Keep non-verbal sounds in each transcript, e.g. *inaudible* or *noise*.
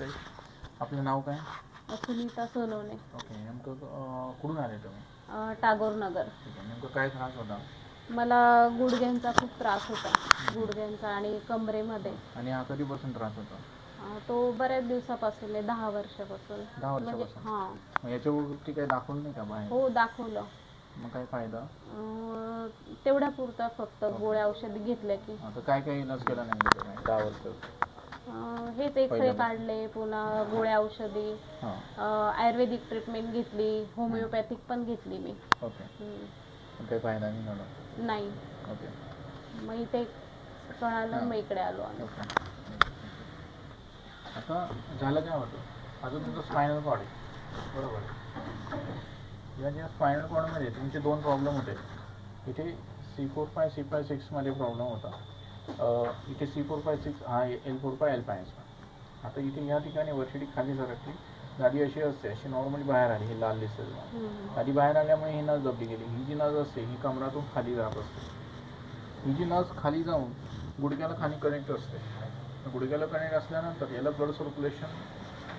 नमस्ते आपलं नाव काय? सुनीता सोनवणे. ओके नेमकं अं, कुठून आले तुम्ही? अं, टागोर नगर. ठीक आहे नेमकं काय त्रास होता? मला गुडघ्यांचा खूप त्रास होता. गुडघ्यांचा आणि कमरेमध्ये. आणि हा कधीपासून त्रास होता? अं, तो बऱ्याच दिवसापासून आहे दहा वर्षापासून. दहा म्हणजे वर्षापासून हां. मग याच्यावरती काही दाखवून नाही का बाहेर? हो दाखवलं. मग काय फायदा? अं, तेवढ्या पुरता फक्त गोळ्या औषधी घेतल्या की. आता काय काय इलाज केला नाही त्याचा काय दहा वर्ष. अं, हेच एक्सरे पहिल्यांदा. काढले पुन्हा गोळ्या औषधी हां. अं, आयुर्वेदिक ट्रीटमेंट घेतली होमिओपॅथिक पण घेतली मी. ओके. हम्म. पण काही फायदा नाही झाला. नाही. ओके. मग इथे कळालं मग इकडे आलो आम्ही. ओके. आता झालं काय होतं आता तुमचं स्पायनल कॉर्ड आहे. बरोबर. आहे. या ज्या स्पायनल कॉर्डमध्ये तुमचे दोन प्रॉब्लेम होते. इथे C four five C five सिक्समध्ये problem होता. इथे सी फोर फाय सिक्स हा L four five L five आता इथे या ठिकाणी वर्षिटी खाली सरकली. गाडी अशी असते अशी नॉर्मली बाहेर आली ही लाल दिसेल हम्म. गाडी बाहेर आल्यामुळे ही नस दबली गेली. ही जी नस असते ही कमरातून खाली जात असते. ही जी नस खाली जाऊन गुडघ्याला खाली कनेक्ट असते. गुडघ्याला कनेक्ट असल्यानंतर याला blood circulation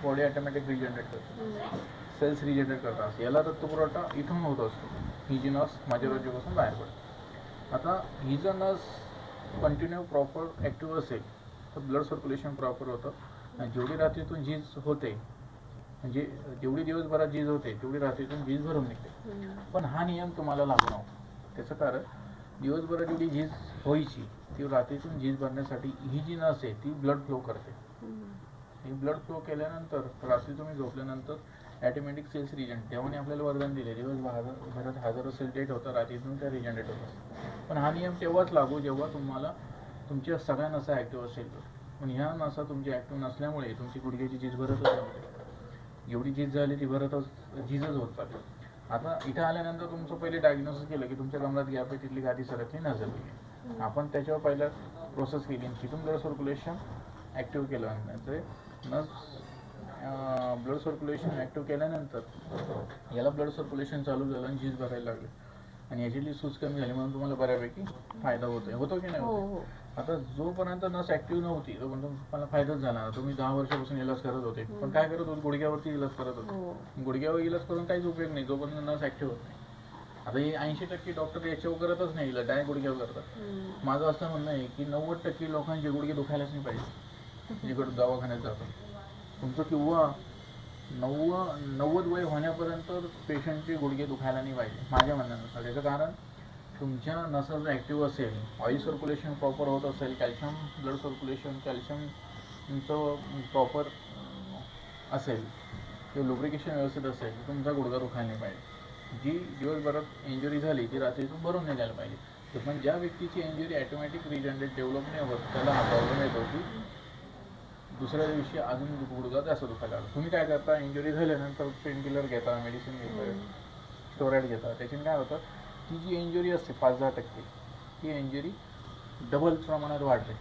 body automatic regenerate करते. सेल्स रिजनरेट करतात. याला रक्तपुरवठा इथून होत असतो. ही जी नस माझ्या रोजीपासून बाहेर पडते. आता ही जर नस कंटिन्यू प्रॉपर ॲक्टिव्ह असेल तर ब्लड सर्क्युलेशन प्रॉपर होतं. आणि जेवढी रात्रीतून झीज होते म्हणजे जेवढी दिवसभरात झीज होते तेवढी रात्रीतून झीज भरून निघते. पण हा नियम तुम्हाला लागू नव्हता. त्याचं कारण दिवसभरात जेवढी झीज व्हायची ती रात्रीतून झीज भरण्यासाठी ही जी नस आहे ती ब्लड फ्लो करते. ही ब्लड फ्लो केल्यानंतर रात्री तुम्ही झोपल्यानंतर ॲटोमॅटिक सेल्स रिजन तेव्हाने आपल्याला वरदान दिले दिवस भरात हजारो सेल डेट होतं रात्रीतून त्या रिजनरेट होतात. पण हा नियम तेव्हाच लागू जेव्हा तुम्हाला तुमच्या सगळ्या नसा ॲक्टिव्ह असेल तर पण ह्या नसा तुमची ॲक्टिव्ह नसल्यामुळे तुमची गुडघ्याची झीज भरतच नव्हती एवढी झीज झाली ती भरतच झीजच होत चालली. आता इथं आल्यानंतर तुमचं पहिले डायग्नोसिस केलं की तुमच्या कमरात गॅप आहे तिथली गादी सरकली नजर आपण त्याच्यावर पहिल्या प्रोसेस केली आणि तिथून ब्लड सर्क्युलेशन ॲक्टिव्ह केलं नंतर नस ब्लड सर्क्युलेशन ॲक्टिव्ह केल्यानंतर याला ब्लड सर्क्युलेशन चालू झालं आणि झीज भरायला लागली. आणि याची सूज कमी झाली म्हणून तुम्हाला बऱ्यापैकी फायदा होतोय. होतो की नाही हो होत? हो. आता जोपर्यंत नस ॲक्टिव्ह नव्हती तोपर्यंत तुम्हाला फायदाच झाला. तुम्ही दहा वर्षापासून इलाज करत होते. पण काय करत होते? गुडघ्यावरती इलाज करत होते. हो. गुडघ्यावर इलाज करून काहीच उपयोग नाही. जोपर्यंत नस ॲक्टिव्ह होत नाही. आता हे ऐंशी टक्के डॉक्टर याच्यावर करतच नाही इलाज. डायरेक्ट गुडघ्यावर करतात. हम्म. माझं असं म्हणणं आहे की नव्वद टक्के लोकांचे गुडघे दुखायलाच नाही पाहिजे. *laughs* जिकडं दवाखान्यात जातात. तुमचं किंवा नव्वद नव्वद वय होण्यापर्यंत पेशंटचे गुडघे दुखायला नाही पाहिजे माझ्या म्हणण्यानुसार. त्याचं कारण तुमच्या नसा जर ॲक्टिव्ह असेल ऑइल सर्क्युलेशन प्रॉपर होत असेल कॅल्शियम ब्लड सर्क्युलेशन कॅल्शियमचं प्रॉपर असेल किंवा लुब्रिकेशन व्यवस्थित असेल तुमचा गुडघा दुखायला नाही पाहिजे. जी दिवसभरात इंजुरी झाली ती रात्रीतून भरून निघायला पाहिजे. तर पण ज्या व्यक्तीची इंजुरी ॲटोमॅटिक रिजनरेट डेव्हलप नाही होत त्याला हा प्रॉब्लेम येतो की दुसऱ्या दिवशी अजून गुडघा जास्त दुखायला लागला. तुम्ही काय करता? इंजुरी झाल्यानंतर पेन किलर घेता मेडिसिन घेता स्टोराईड घेता. त्याच्याने काय होतं? ती जी इंजुरी असते पाच दहा टक्के ती इंजुरी डबल प्रमाणात वाढते.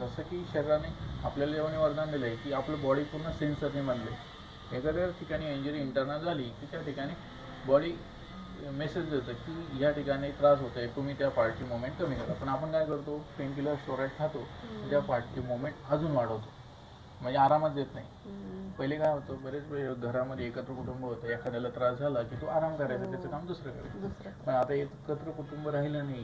जसं की शरीराने आपल्याला जेव्हा वरदान दिलं आहे की आपलं बॉडी पूर्ण सेन्सरने बनले एखाद्या ठिकाणी इंजुरी इंटरनल झाली की त्या ठिकाणी बॉडी मेसेज देतं की या ठिकाणी त्रास होत आहे तुम्ही त्या पार्टची मुवमेंट कमी करा. पण आपण काय करतो? पेन किलर स्टोराईड खातो त्या पार्टची मुवमेंट अजून वाढवतो. म्हणजे आरामात देत नाही. पहिले काय होतं बरेच वेळ घरामध्ये एकत्र कुटुंब होतं. एखाद्याला त्रास झाला की तो आराम करायचा त्याचं काम दुसरं करायचं. दुसरं. पण आता एकत्र कुटुंब राहिलं नाही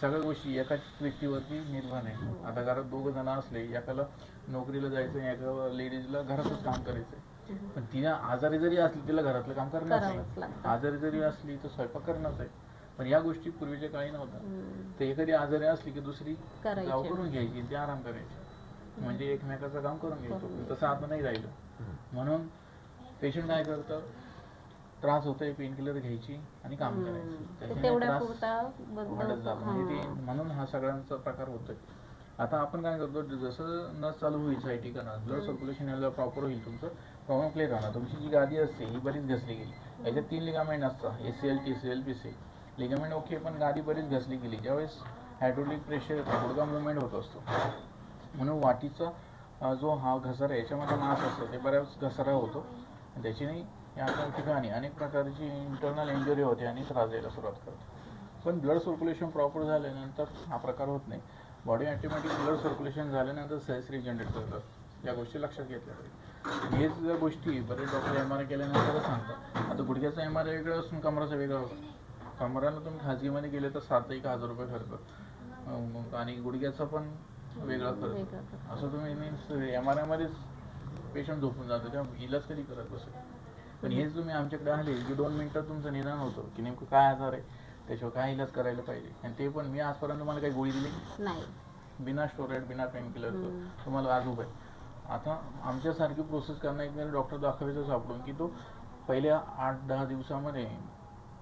सगळ्या गोष्टी एकाच व्यक्तीवरती निर्भर आहे. आता घरात दोघं जण असले एकाला नोकरीला जायचं एका लेडीजला घरातच काम करायचंय पण तिला आजारी जरी असली तिला घरातलं काम आहे लागतं. आजारी जरी असली तर स्वयंपाक करणंच आहे. पण या गोष्टी पूर्वीच्या काळी नव्हत्या. हम्म. ते एखादी आजारी असली की दुसरी करून घ्यायची ते आराम करायचे. म्हणजे एकमेकाचं काम करून घ्यायचो पण तसं आता नाही राहिलं. म्हणून पेशंट काय करतं? त्रास होतोय पेन किलर घ्यायची आणि काम. करायचं. म्हणजे हां. म्हणून हा सगळ्यांचा प्रकार होतोय. आता आपण काय करतो? जसं नस चालू होईल सायटी करणार ब्लड सर्क्युलेशन याला प्रॉपर होईल तुमचं प्रॉब्लेम क्लिअर राहणार तुमची जी गादी असते ही बरीच घसली गेली. याच्यात तीन लिगामेंट असतात A C L T C L P C ligament okay पण गादी बरीच घसली गेली. ज्यावेळेस हायड्रोलिक प्रेशर गुडघा मुवमेंट होत असतो. म्हणून वाटीचा जो हा घसारा याच्यामध्ये मास असतो ते बऱ्याच घसारा होतो. त्याच्याने या ठिकाणी अनेक प्रकारची इंटरनल इंजुरी होते आणि त्रास द्यायला सुरुवात करतो पण ब्लड सर्क्युलेशन प्रॉपर झाल्यानंतर हा प्रकार होत नाही. बॉडी ॲटोमॅटिक ब्लड सर्क्युलेशन झाल्यानंतर सेल्स रिजनरेट करतात. या गोष्टी लक्षात घेतल्या पाहिजे. हेच जर गोष्टी बरेच डॉक्टर एम आर आय केल्यानंतर सांगतात. आता गुडघ्याचा एम आर आय वेगळा असून कमराचा वेगळा असतो. कमराला तुम्ही खाजगीमध्ये गेले तर सात एक हजार रुपये खर्च. मग आणि गुडघ्याचा पण वेगळा. असं तुम्ही एम आर आयमध्येच पेशंट झोपून जातो तेव्हा इलाज कधी करत बसेल पण हेच तुम्ही आमच्याकडे आले की दोन मिनिटात तुमचं निदान होतं की नेमकं काय आजार आहे त्याच्यावर काय इलाज करायला पाहिजे. आणि ते पण मी आजपर्यंत मला काही गोळी दिली नाही. बिना स्टोरेड बिना पेन किलरचं हम्म. तुम्हाला आज उभं आहे आता आमच्यासारखी प्रोसेस करणार एक डॉक्टर दाखवायचं सापडून की तो पहिल्या आठ दहा दिवसामध्ये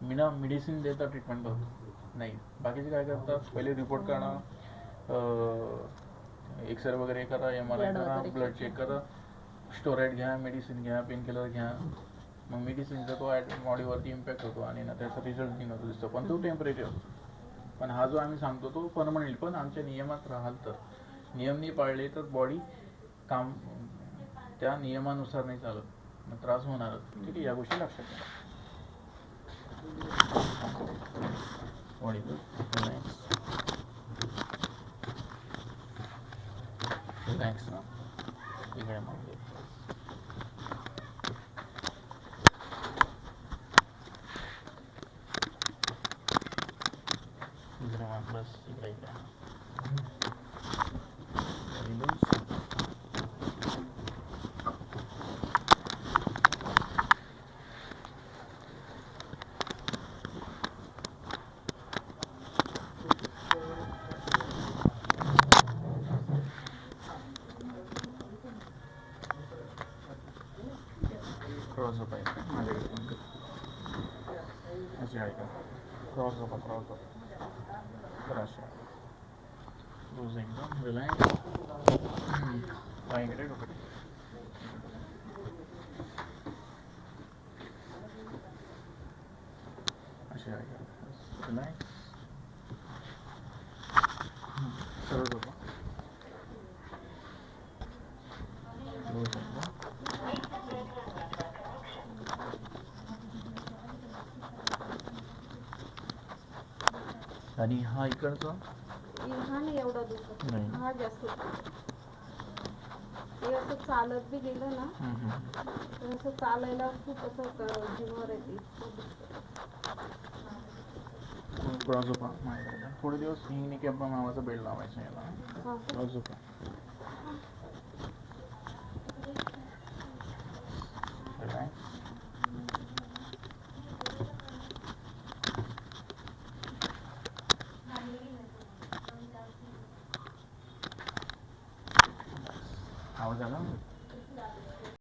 बिना मेडिसिन देता ट्रीटमेंट करतो. नाही. बाकीचे काय करतात? पहिले रिपोर्ट काढा. एक्सरे वगैरे करा एम आर आय करा ब्लड चेक करा. स्टोराईड घ्या मेडिसिन घ्या पेन किलर घ्या. मग मेडिसिनचा तो बॉडीवरती इम्पॅक्ट होतो आणि ना त्याचा रिझल्ट दिन होतो दिसतो. पण तो टेम्परेचर पण हा जो आम्ही सांगतो तो परमनंट पण आमच्या नियमात राहाल तर. नियम नाही पाळले तर बॉडी काम त्या नियमानुसार नाही चालत. मग त्रास होणारच ठीक आहे या गोष्टी लक्षात घ्या बॉडी रिलॅक्स ना इकडे मग इकडे मग बस इकडे इकडे Release. क्रॉस अप आहे माझ्याकडे पण कर. अशी आहे का क्रॉस अप क्रॉस अप तर अशी लूज एकदम रिलॅक्स पाय इकडे डोकं अशी आहे का सरळ झोपा लूज एकदम आणि हा इकडचा? हा नाही एवढा दुखत नाही. हा जास्त. हे असं चालत बी गेलं ना हम्म, हम्म. तर असं चालायला खूप असं क- जीवावर येते. माझ्याकडे थोडे दिवस हिंगणी कॅम्पा नावाचा बेल्ट लावायचा याला. हा.